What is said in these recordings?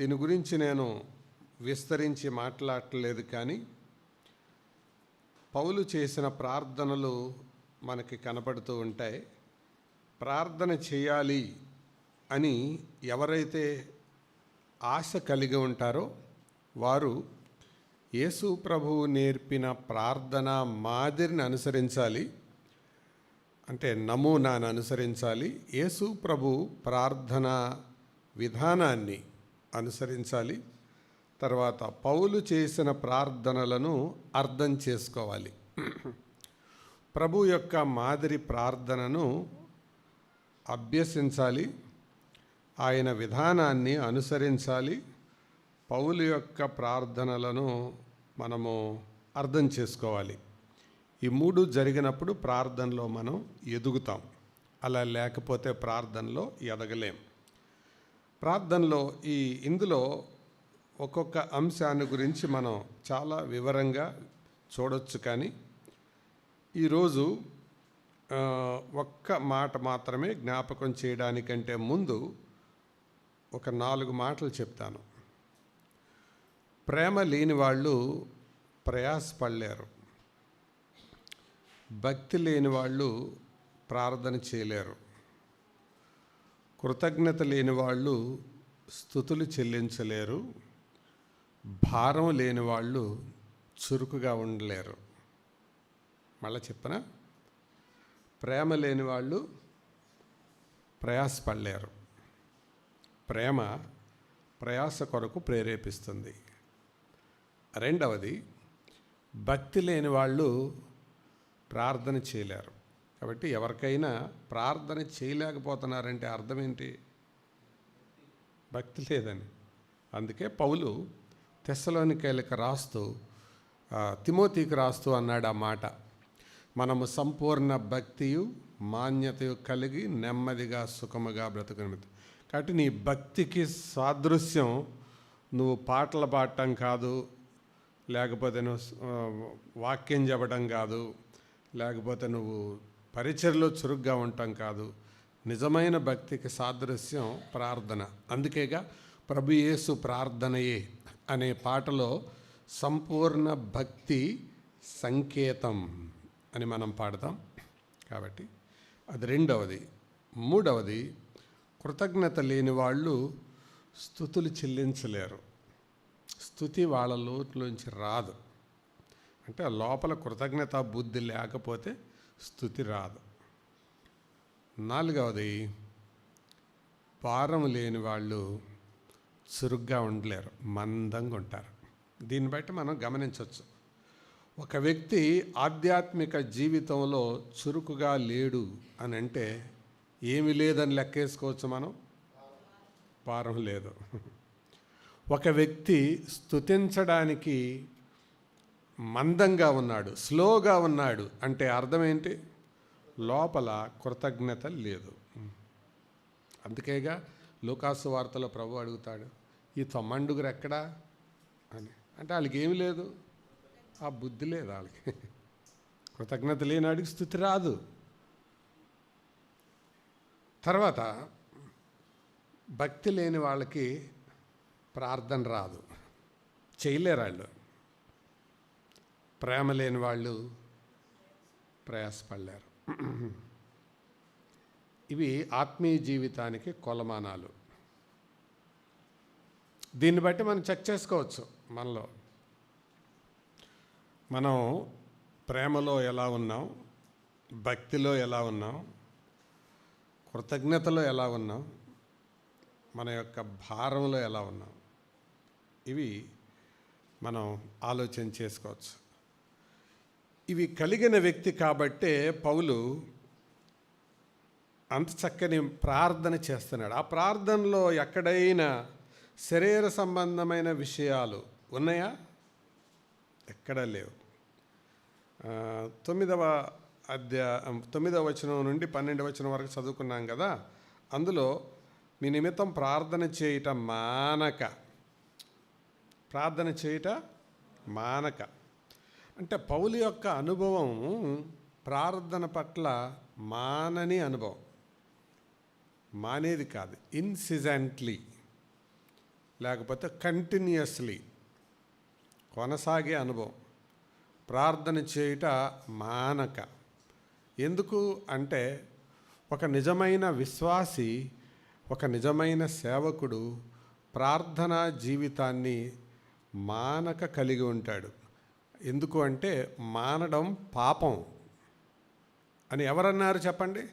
దీని గురించి నేను విస్తరించి మాట్లాడట్లేదు కానీ పౌలు చేసిన ప్రార్థనలు మనకి కనపడుతూ ఉంటాయి. ప్రార్థన చేయాలి అని ఎవరైతే ఆశ కలిగి ఉంటారో వారు యేసు ప్రభువు నేర్పిన ప్రార్థన మాదిరిని అనుసరించాలి. అంటే నమూనాను అనుసరించాలి. యేసు ప్రభు ప్రార్థన విధానాన్ని అనుసరించాలి. తర్వాత పౌలు చేసిన ప్రార్థనలను అర్థం చేసుకోవాలి. ప్రభు యొక్క మాదిరి ప్రార్థనను అభ్యసించాలి. ఆయన విధానాన్ని అనుసరించాలి. పౌలు యొక్క ప్రార్థనలను మనము అర్థం చేసుకోవాలి. ఈ మూడు జరిగినప్పుడు ప్రార్థనలో మనం ఎదుగుతాం. అలా లేకపోతే ప్రార్థనలో ఎదగలేం. ప్రార్థనలో ఈ ఇందులో ఒక్కొక్క అంశాన్ని గురించి మనం చాలా వివరంగా చూడొచ్చు కానీ ఈరోజు ఒక్క మాట మాత్రమే జ్ఞాపకం చేయడానికంటే ముందు ఒక నాలుగు మాటలు చెప్తాను. ప్రేమ లేని వాళ్ళు ప్రయాసపడలేరు. భక్తి లేని వాళ్ళు ప్రార్థన చేయలేరు. కృతజ్ఞత లేని వాళ్ళు స్థుతులు చెల్లించలేరు. భారం లేని వాళ్ళు చురుకుగా ఉండలేరు. మళ్ళీ చెప్పన? ప్రేమ లేని వాళ్ళు ప్రయాసపడలేరు. ప్రేమ ప్రయాస కొరకు ప్రేరేపిస్తుంది. రెండవది భక్తి లేని వాళ్ళు ప్రార్థన చేయలేరు. కాబట్టి ఎవరికైనా ప్రార్థన చేయలేకపోతున్నారంటే అర్థం ఏంటి భక్తి లేదని. అందుకే పౌలు తెస్సలోనికాయలకు రాస్తూ తిమోతికి రాస్తూ అన్నాడు ఆ మాట. మనము సంపూర్ణ భక్తియు మాన్యతయు కలిగి నెమ్మదిగా సుఖముగా బ్రతుకుని. కాబట్టి నీ భక్తికి సాదృశ్యం నువ్వు పాటలు పాడటం కాదు లేకపోతే నువ్వు వాక్యం చెప్పడం కాదు లేకపోతే నువ్వు పరిచయలో చురుగ్గా ఉండటం కాదు. నిజమైన భక్తికి సాదృశ్యం ప్రార్థన. అందుకేగా ప్రభు యేసు ప్రార్థనయే అనే పాటలో సంపూర్ణ భక్తి సంకేతం అని మనం పాడతాం. కాబట్టి అది రెండవది. మూడవది కృతజ్ఞత లేని వాళ్ళు స్థుతులు చెల్లించలేరు. స్థుతి వాళ్ళ లోతులోంచి రాదు. అంటే లోపల కృతజ్ఞత బుద్ధి లేకపోతే స్థుతి రాదు. నాలుగవది భారం లేని వాళ్ళు చురుగ్గా ఉండలేరు మందంగా ఉంటారు. దీన్ని బట్టి మనం గమనించవచ్చు. ఒక వ్యక్తి ఆధ్యాత్మిక జీవితంలో చురుకుగా లేడు అని అంటే ఏమి లేదని లెక్కేసుకోవచ్చు మనం? పారం లేదు. ఒక వ్యక్తి స్థుతించడానికి మందంగా ఉన్నాడు స్లోగా ఉన్నాడు అంటే అర్థం ఏంటి? లోపల కృతజ్ఞత లేదు. అందుకేగా లోకాసు వార్తలో ప్రభు అడుగుతాడు ఈ తొమ్మండుగురు ఎక్కడా? అని. అంటే వాళ్ళకి ఏమి లేదు. ఆ బుద్ధి లేదు వాళ్ళకి. కృతజ్ఞత లేనాడికి స్థుతి రాదు. తర్వాత భక్తి లేని వాళ్ళకి ప్రార్థన రాదు. చేయలేరు వాళ్ళు. ప్రేమ లేని వాళ్ళు ప్రయాసపడలేరు. ఇవి ఆత్మీయ జీవితానికి కొలమానాలు. దీన్ని బట్టి మనం చెక్ చేసుకోవచ్చు మనలో. మనం ప్రేమలో ఎలా ఉన్నాం? భక్తిలో ఎలా ఉన్నాం? కృతజ్ఞతలో ఎలా ఉన్నాం? మన యొక్క భారంలో ఎలా ఉన్నాం? ఇవి మనం ఆలోచన చేసుకోవచ్చు. ఇవి కలిగిన వ్యక్తి కాబట్టే పౌలు అంత చక్కని ప్రార్థన చేస్తున్నాడు. ఆ ప్రార్థనలో ఎక్కడైనా శరీర సంబంధమైన విషయాలు ఉన్నాయా? ఎక్కడా లేవు. తొమ్మిదవ అధ్యా తొమ్మిదవ వచనం నుండి పన్నెండు వచనం వరకు చదువుకున్నాం కదా? అందులో మీ నిమిత్తం ప్రార్థన చేయట మానక. ప్రార్థన చేయట మానక. అంటే పౌలు యొక్క అనుభవం ప్రార్థన పట్ల మానని అనుభవం. మానేది కాదు ఇన్సిజెంట్లీ లేకపోతే కంటిన్యూస్లీ కొనసాగే అనుభవం. ప్రార్థన చేయుట మానక. ఎందుకు అంటే ఒక నిజమైన విశ్వాసి ఒక నిజమైన సేవకుడు ప్రార్థనా జీవితాన్ని మానక కలిగి ఉంటాడు. ఎందుకు అంటే మానడం పాపం అని ఎవరన్నారు చెప్పండి?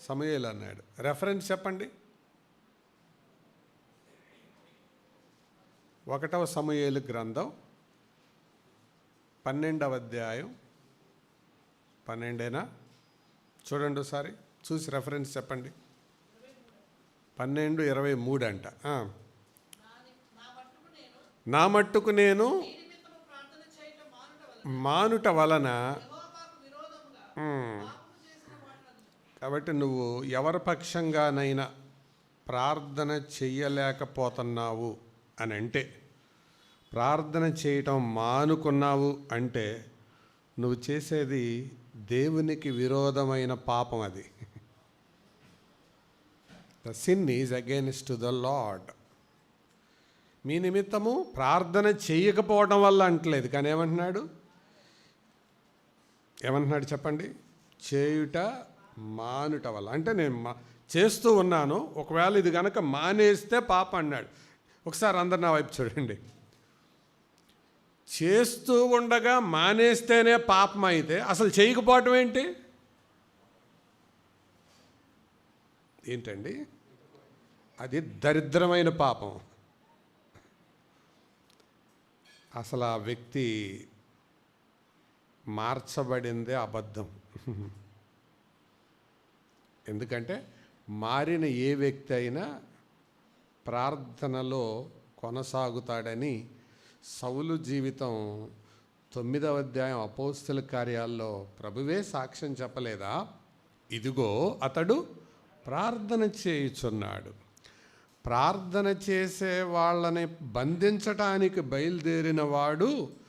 సమయలు అన్నాడు. రెఫరెన్స్ చెప్పండి. ఒకటవ సమయలు గ్రంథం పన్నెండవ అధ్యాయం. పన్నెండేనా? చూడండి ఒకసారి. చూసి రెఫరెన్స్ చెప్పండి. పన్నెండు ఇరవై మూడు అంట. నా మట్టుకు నేను మానుట వలన కాబట్టి నువ్వు ఎవరి పక్షంగానైనా ప్రార్థన చెయ్యలేకపోతున్నావు అని అంటే ప్రార్థన చేయటం మానుకున్నావు అంటే నువ్వు చేసేది దేవునికి విరోధమైన పాపం అది. The sin is against the Lord మీ నిమిత్తము ప్రార్థన చేయకపోవడం వల్ల అంటలేదు కానీ ఏమంటున్నాడు? ఏమంటున్నాడు చెప్పండి? చేయుట మానుట వల్ల. అంటే నేను మా చేస్తూ ఉన్నాను ఒకవేళ ఇది కనుక మానేస్తే పాప అన్నాడు. ఒకసారి అందరు నా వైపు చూడండి. చేస్తూ ఉండగా మానేస్తేనే పాపం అయితే అసలు చేయకపోవటం ఏంటి? ఏంటండి? అది దరిద్రమైన పాపం. అసలు ఆ వ్యక్తి మార్చబడిందే అబద్ధం. ఎందుకంటే మారిన ఏ వ్యక్తి అయినా ప్రార్థనలో కొనసాగుతాడని సౌలు జీవితం తొమ్మిదవ అధ్యాయం అపోస్తుల కార్యాల్లో ప్రభువే సాక్ష్యం చెప్పలేదా? ఇదిగో అతడు ప్రార్థన చేయుచున్నాడు. ప్రార్థన చేసే వాళ్ళని బంధించటానికి బయలుదేరిన వాడు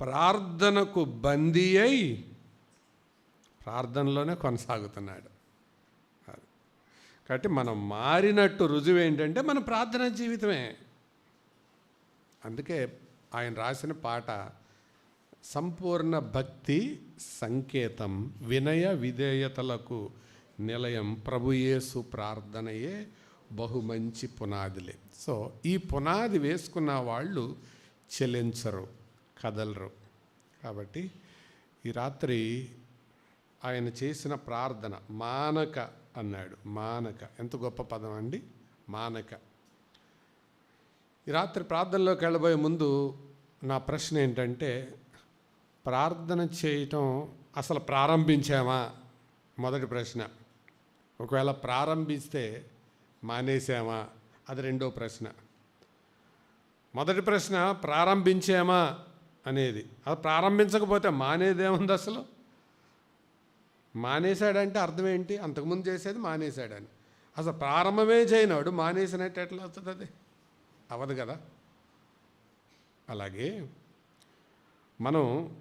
ప్రార్థనకు బందీ అయి ప్రార్థనలోనే కొనసాగుతున్నాడు. కాబట్టి మనం మారినట్టు రుజువు ఏంటంటే మన ప్రార్థన జీవితమే. అందుకే ఆయన రాసిన పాట సంపూర్ణ భక్తి సంకేతం వినయ విధేయతలకు నిలయం ప్రభుయేసు ప్రార్థనయే బహు మంచి పునాదిలే. సో ఈ పునాది వేసుకున్న వాళ్ళు చెలించరు. కదలరు. కాబట్టి ఈ రాత్రి ఆయన చేసిన ప్రార్థన మానక అన్నాడు. మానక. ఎంత గొప్ప పదం అండి? మానక. ఈ రాత్రి ప్రార్థనలోకి వెళ్ళబోయే ముందు నా ప్రశ్న ఏంటంటే ప్రార్థన చేయటం అసలు ప్రారంభించామా? మొదటి ప్రశ్న. ఒకవేళ ప్రారంభిస్తే మానేసామా అది రెండో ప్రశ్న. మొదటి ప్రశ్న ప్రారంభించామా? అనేది. అది ప్రారంభించకపోతే మానేదేముంది అసలు? మానేశాడంటే అర్థం ఏంటి అంతకుముందు చేసేది మానేశాడని. అసలు ప్రారంభమే చేయనాడు మానేసినట్టు ఎట్లా అవుతుంది అది? అవదు కదా? అలాగే మనం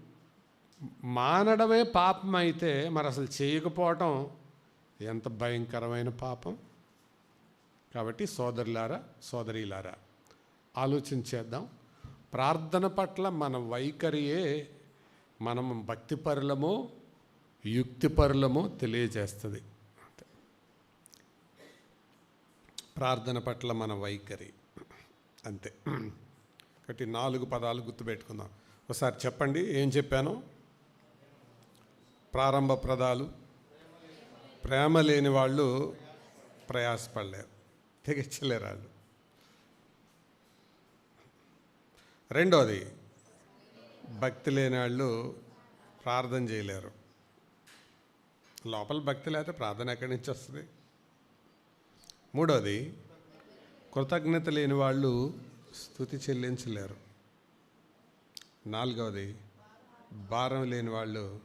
మానడమే పాపం అయితే మరి అసలు చేయకపోవటం ఎంత భయంకరమైన పాపం? కాబట్టి సోదరులారా సోదరీలారా ఆలోచించేద్దాం. ప్రార్థన పట్ల మన వైఖరియే మనం భక్తిపరులమో యుక్తిపరులమో తెలియజేస్తుంది. ప్రార్థన పట్ల మన వైఖరి. అంతే. ఒకటి నాలుగు పదాలు గుర్తుపెట్టుకుందాం ఒకసారి చెప్పండి ఏం చెప్పాను? ప్రారంభ పదాలు. ప్రేమ లేని వాళ్ళు ప్రయాసపడలేరు. తెగించలేరు వాళ్ళు. రెండోది భక్తి లేని వాళ్ళు ప్రార్థన చేయలేరు. లోపల భక్తి లేకపోతే ప్రార్థన ఎక్కడి నుంచి వస్తుంది? మూడోది కృతజ్ఞత లేని వాళ్ళు స్థుతి చెల్లించలేరు. నాలుగవది భారం లేని వాళ్ళు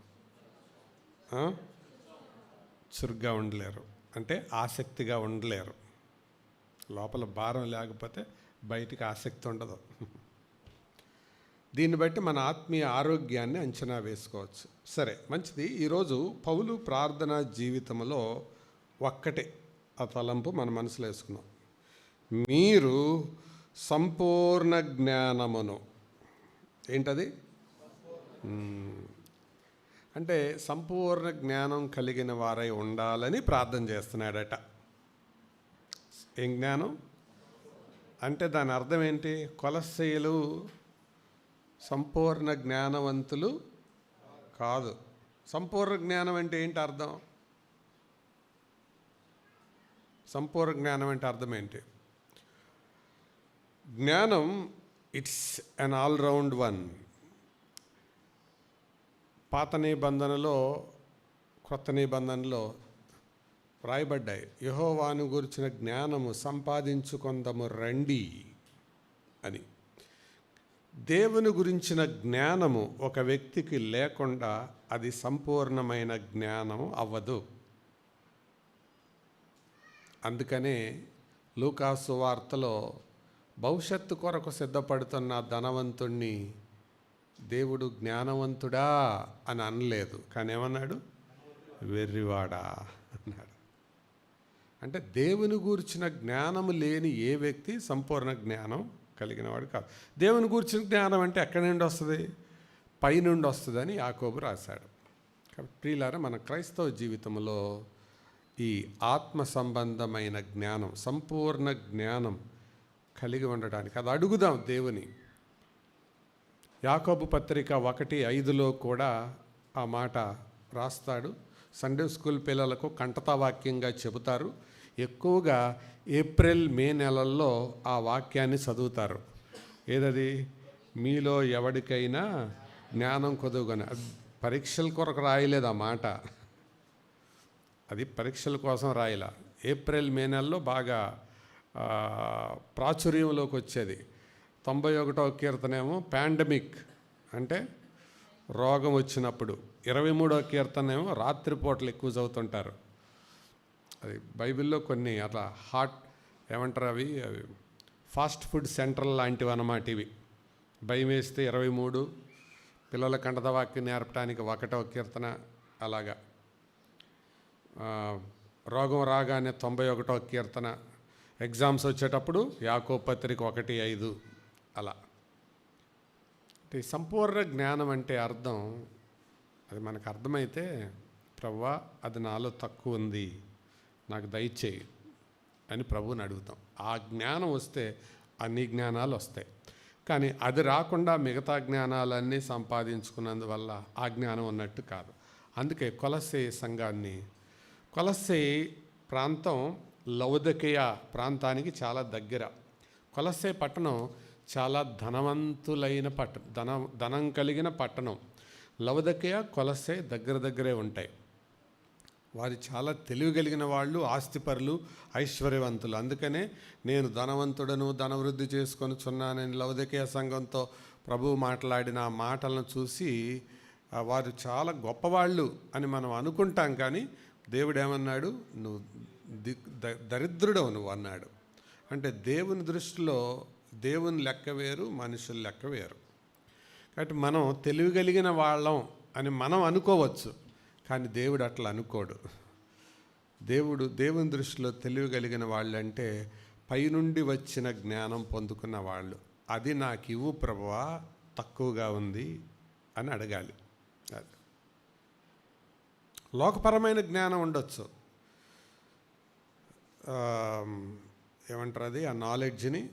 చురుగ్గా ఉండలేరు. అంటే ఆసక్తిగా ఉండలేరు. లోపల భారం లేకపోతే బయటికి ఆసక్తి ఉండదు. దీన్ని బట్టి మన ఆత్మీయ ఆరోగ్యాన్ని అంచనా వేసుకోవచ్చు. సరే మంచిది. ఈరోజు పౌలు ప్రార్థనా జీవితంలో ఒక్కటే ఆ తలంపు మన మనసులో వేసుకున్నాం. మీరు సంపూర్ణ జ్ఞానమును. ఏంటది? అంటే సంపూర్ణ జ్ఞానం కలిగిన వారై ఉండాలని ప్రార్థన చేస్తున్నాడట. ఏం జ్ఞానం? అంటే దాని అర్థం ఏంటి? కొలస్సీలు సంపూర్ణ జ్ఞానవంతులు కాదు. సంపూర్ణ జ్ఞానం అంటే ఏంటి అర్థం? సంపూర్ణ జ్ఞానం అంటే అర్థం ఏంటి? జ్ఞానం ఇట్స్ అన్ ఆల్రౌండ్ వన్ పాత నిబంధనలో క్రొత్త నిబంధనలో వ్రాయబడ్డాయి యహోవాను గురించిన జ్ఞానము సంపాదించుకొందము రండి అని. దేవుని గురించిన జ్ఞానము ఒక వ్యక్తికి లేకుండా అది సంపూర్ణమైన జ్ఞానం అవ్వదు. అందుకనే లూకాసు వార్తలో భవిష్యత్తు కొరకు సిద్ధపడుతున్న ధనవంతుణ్ణి దేవుడు జ్ఞానవంతుడా అని అనలేదు. కానీ ఏమన్నాడు? వెర్రివాడా అన్నాడు. అంటే దేవుని గూర్చిన జ్ఞానము లేని ఏ వ్యక్తి సంపూర్ణ జ్ఞానం కలిగిన వాడు కాదు. దేవుని గూర్చిన జ్ఞానం అంటే ఎక్కడి నుండి వస్తుంది? పైనుండి వస్తుందని యాకోబు రాశాడు. కాబట్టి ప్రియులారా మన క్రైస్తవ జీవితంలో ఈ ఆత్మ సంబంధమైన జ్ఞానం సంపూర్ణ జ్ఞానం కలిగి ఉండడానికి అది అడుగుదాం దేవుని. యాకోబు పత్రిక ఒకటి ఐదులో కూడా ఆ మాట రాస్తాడు. సండే స్కూల్ పిల్లలకు కంటతా వాక్యంగా చెబుతారు. ఎక్కువగా ఏప్రిల్ మే నెలల్లో ఆ వాక్యాన్ని చదువుతారు. ఏదది? మీలో ఎవరికైనా జ్ఞానం కొదువుకొని పరీక్షల కొరకు రాయలేదు ఆ మాట. అది పరీక్షల కోసం రాయల. ఏప్రిల్ మే నెలలో బాగా ప్రాచుర్యంలోకి వచ్చేది. తొంభై ఒకటో కీర్తనేమో పాండమిక్ అంటే రోగం వచ్చినప్పుడు. ఇరవై మూడో కీర్తనేమో రాత్రిపూటలు ఎక్కువ చదువుతుంటారు. అది బైబిల్లో కొన్ని అట్లా హాట్ ఏమంటారు అవి? అవి ఫాస్ట్ ఫుడ్ సెంటర్ లాంటివి అన్నమాట ఇవి. భయం వేస్తే ఇరవై మూడు పిల్లల కంటదవాక్యం నేర్పడానికి ఒకటో కీర్తన అలాగా. రోగం రాగానే తొంభై ఒకటో కీర్తన ఎగ్జామ్స్ వచ్చేటప్పుడు యాకో పత్రిక ఒకటి ఐదు అలా. అంటే సంపూర్ణ జ్ఞానం అంటే అర్థం అది మనకు అర్థమైతే ప్రవ్వా అది నాలో తక్కువ ఉంది. నాకు దయచేయి అని ప్రభువుని అడుగుతాం. ఆ జ్ఞానం వస్తే అన్ని జ్ఞానాలు వస్తాయి. కానీ అది రాకుండా మిగతా జ్ఞానాలన్నీ సంపాదించుకున్నందువల్ల ఆ జ్ఞానం ఉన్నట్టు కాదు. అందుకే కొలసే సంఘాన్ని కొలసే ప్రాంతం లౌదకేయ ప్రాంతానికి చాలా దగ్గర. కొలసే పట్టణం చాలా ధనవంతులైన పట్టణం ధన ధనం కలిగిన పట్టణం. లవదకయ కొలసే దగ్గర దగ్గరే ఉంటాయి. వారు చాలా తెలివి కలిగిన వాళ్ళు ఆస్తిపరులు ఐశ్వర్యవంతులు. అందుకనే నేను ధనవంతుడను ధనవృద్ధి చేసుకొని చున్నానని లవదకీయ సంఘంతో ప్రభువు మాట్లాడిన ఆ మాటలను చూసి వారు చాలా గొప్పవాళ్ళు అని మనం అనుకుంటాం కానీ దేవుడు ఏమన్నాడు నువ్వు ది దరిద్రుడవు నువ్వు అన్నాడు. అంటే దేవుని దృష్టిలో దేవుని లెక్క వేరు మనుషుల లెక్క వేరు. కాబట్టి మనం తెలివి కలిగిన వాళ్ళం అని మనం అనుకోవచ్చు. కానీ దేవుడు అట్లా అనుకోడు. దేవుడు దేవుని దృష్టిలో తెలియగలిగిన వాళ్ళు అంటే పైనుండి వచ్చిన జ్ఞానం పొందుకున్న వాళ్ళు. అది నాకు ఇవ్వు ప్రభువా తక్కువగా ఉంది అని అడగాలి. అది. లోకపరమైన జ్ఞానం ఉండొచ్చు. ఏమంటారు అది? ఆ నాలెడ్జ్ని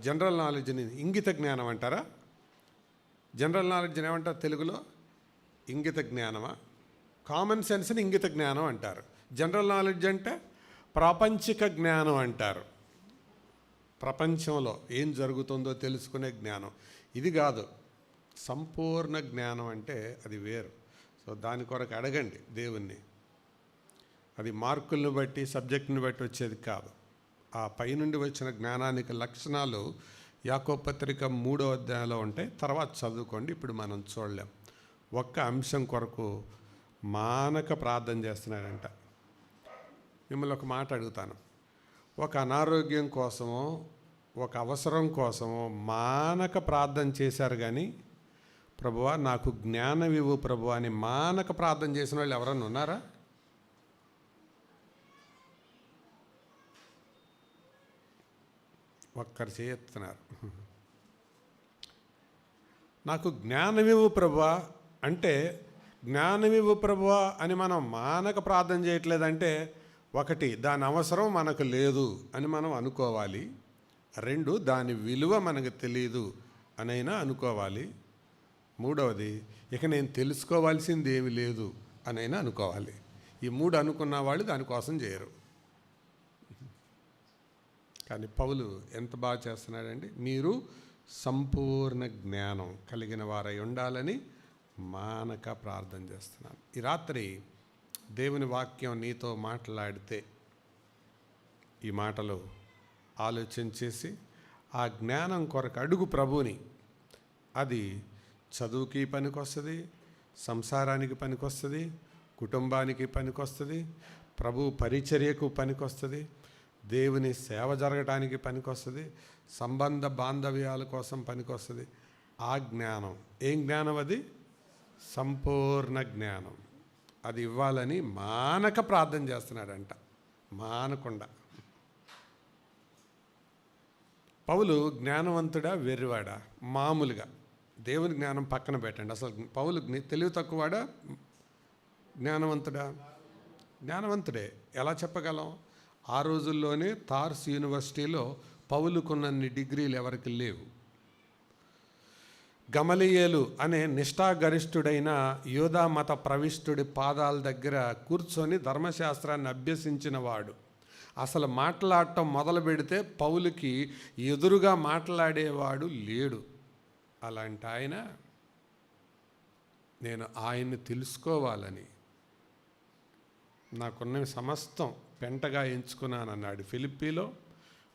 జనరల్ నాలెడ్జ్ని ఇంగిత జ్ఞానం అంటారా? జనరల్ నాలెడ్జ్ని ఏమంటారు తెలుగులో? ఇంగిత జ్ఞానమా? కామన్ సెన్స్ని ఇంగిత జ్ఞానం అంటారు. జనరల్ నాలెడ్జ్ అంటే ప్రాపంచిక జ్ఞానం అంటారు. ప్రపంచంలో ఏం జరుగుతుందో తెలుసుకునే జ్ఞానం. ఇది కాదు. సంపూర్ణ జ్ఞానం అంటే అది వేరు. సో దాని కొరకు అడగండి దేవుణ్ణి. అది మార్కులను బట్టి సబ్జెక్టుని బట్టి వచ్చేది కాదు. ఆ పైనుండి వచ్చిన జ్ఞానానికి లక్షణాలు యాకోపత్రిక మూడో అధ్యాయంలో ఉంటాయి. తర్వాత చదువుకోండి. ఇప్పుడు మనం చూడలేం. ఒక్క అంశం కొరకు మానక ప్రార్థన చేస్తున్నాడంట. మిమ్మల్ని ఒక మాట అడుగుతాను. ఒక అనారోగ్యం కోసమో ఒక అవసరం కోసమో మానక ప్రార్థన చేశారు కానీ ప్రభువా నాకు జ్ఞానం ఇవ్వు ప్రభు అని మానక ప్రార్థన చేసిన వాళ్ళు ఎవరన్నా ఉన్నారా? ఒక్కరు చేస్తున్నారు నాకు జ్ఞానమివ్వు ప్రభువా అంటే జ్ఞానమివ్వు ప్రభువా అని మనం మానక ప్రార్థన చేయట్లేదంటే ఒకటి దాని అవసరం మనకు లేదు అని మనం అనుకోవాలి. రెండు దాని విలువ మనకు తెలియదు అనైనా అనుకోవాలి. మూడవది ఇక నేను తెలుసుకోవాల్సింది ఏమి లేదు అనైనా అనుకోవాలి. ఈ మూడు అనుకున్న వాళ్ళు దానికోసం చేయరు. కానీ పౌలు ఎంత బాగా చేస్తున్నాడండి మీరు సంపూర్ణ జ్ఞానం కలిగిన వారై ఉండాలని మానక ప్రార్థన చేస్తున్నాను. ఈ రాత్రి దేవుని వాక్యం నీతో మాట్లాడితే ఈ మాటలు ఆలోచన చేసి ఆ జ్ఞానం కొరకు అడుగు ప్రభుని అది చదువుకి పనికొస్తుంది సంసారానికి పనికొస్తుంది కుటుంబానికి పనికొస్తుంది ప్రభు పరిచర్యకు పనికొస్తుంది దేవుని సేవ జరగటానికి పనికొస్తుంది సంబంధ బాంధవ్యాల కోసం పనికొస్తుంది. ఆ జ్ఞానం ఏం జ్ఞానం అది? సంపూర్ణ జ్ఞానం. అది ఇవ్వాలని మానక ప్రార్థన చేస్తున్నాడంట. మానకుండా. పౌలు జ్ఞానవంతుడా వెర్రివాడా మామూలుగా. దేవుని జ్ఞానం పక్కన పెట్టండి. అసలు పౌలు తెలివి తక్కువవాడా జ్ఞానవంతుడా? జ్ఞానవంతుడే. ఎలా చెప్పగలం? ఆ రోజుల్లోనే తార్స్ యూనివర్సిటీలో పౌలుకున్నన్ని డిగ్రీలు ఎవరికి లేవు. గమలియేలు అనే నిష్ఠాగరిష్ఠుడైన యోధా మత ప్రవిష్టుడి పాదాల దగ్గర కూర్చొని ధర్మశాస్త్రాన్ని అభ్యసించిన వాడు. అసలు మాట్లాడటం మొదలు పెడితే పౌలుకి ఎదురుగా మాట్లాడేవాడు లేడు. అలాంటి ఆయన నేను ఆయన్ని తెలుసుకోవాలని. నాకున్న సమస్తం పెంటగా ఎంచుకున్నానన్నాడు ఫిలిప్పీలో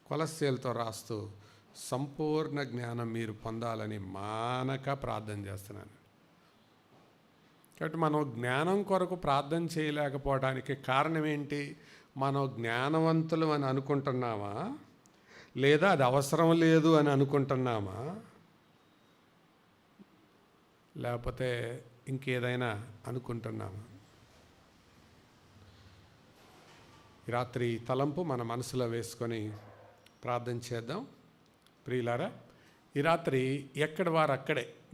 కొలస్సేలతో రాస్తూ సంపూర్ణ జ్ఞానం మీరు పొందాలని మానక ప్రార్థన చేస్తున్నాను. కాబట్టి మనం జ్ఞానం కొరకు ప్రార్థన చేయలేకపోవడానికి కారణం ఏంటి? మనం జ్ఞానవంతులు అని అనుకుంటున్నామా? లేదా అది అవసరం లేదు అని అనుకుంటున్నామా? లేకపోతే ఇంకేదైనా అనుకుంటున్నామా? రాత్రి తలంపు మన మనసులో వేసుకొని ప్రార్థన చేద్దాం. ప్రియులారా ఈ రాత్రి ఎక్కడ వారు అక్కడే